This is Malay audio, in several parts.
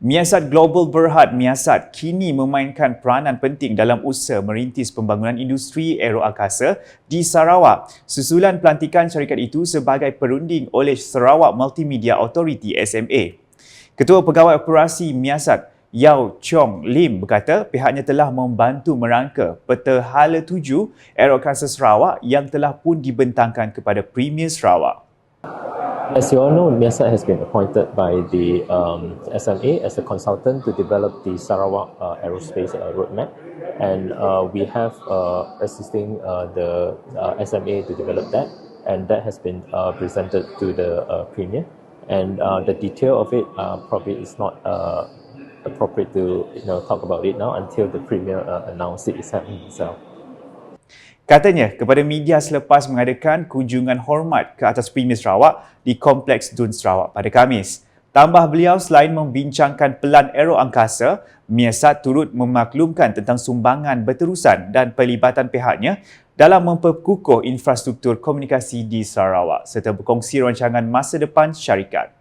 Miasat Global Berhad Miasat kini memainkan peranan penting dalam usaha merintis pembangunan industri aeroangkasa di Sarawak susulan pelantikan syarikat itu sebagai perunding oleh Sarawak Multimedia Authority SMA. Ketua Pegawai Operasi Miasat Yao Chong Lim berkata pihaknya telah membantu merangka peta hala tuju aeroangkasa Sarawak yang telah pun dibentangkan kepada Premier Sarawak. As you all know, Miasat has been appointed by the um, SMA as a consultant to develop the Sarawak uh, aerospace uh, roadmap, and uh, we have uh, assisting uh, the uh, SMA to develop that, and that has been presented to the premier, and the detail of it probably is not appropriate to you know talk about it now until the premier uh, announce it itself. Katanya kepada media selepas mengadakan kunjungan hormat ke atas Premier Sarawak di Kompleks Dun Sarawak pada Kamis. Tambah beliau selain membincangkan pelan aero angkasa, Miasat turut memaklumkan tentang sumbangan berterusan dan pelibatan pihaknya dalam memperkukuh infrastruktur komunikasi di Sarawak serta berkongsi rancangan masa depan syarikat.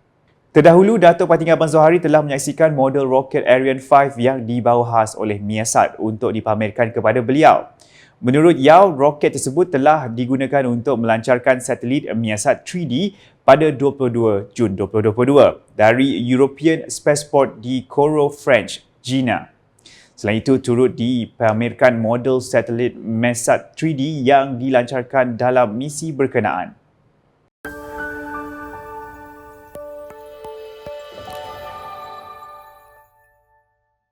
Terdahulu, Datuk Patinggi Abang Zohari telah menyaksikan model roket Ariane 5 yang dibawa khas oleh Miasat untuk dipamerkan kepada beliau. Menurut Yao, roket tersebut telah digunakan untuk melancarkan satelit Miasat 3D pada 22 Jun 2022 dari European Spaceport di Coro French, Gina. Selain itu, turut dipamerkan model satelit Miasat 3D yang dilancarkan dalam misi berkenaan.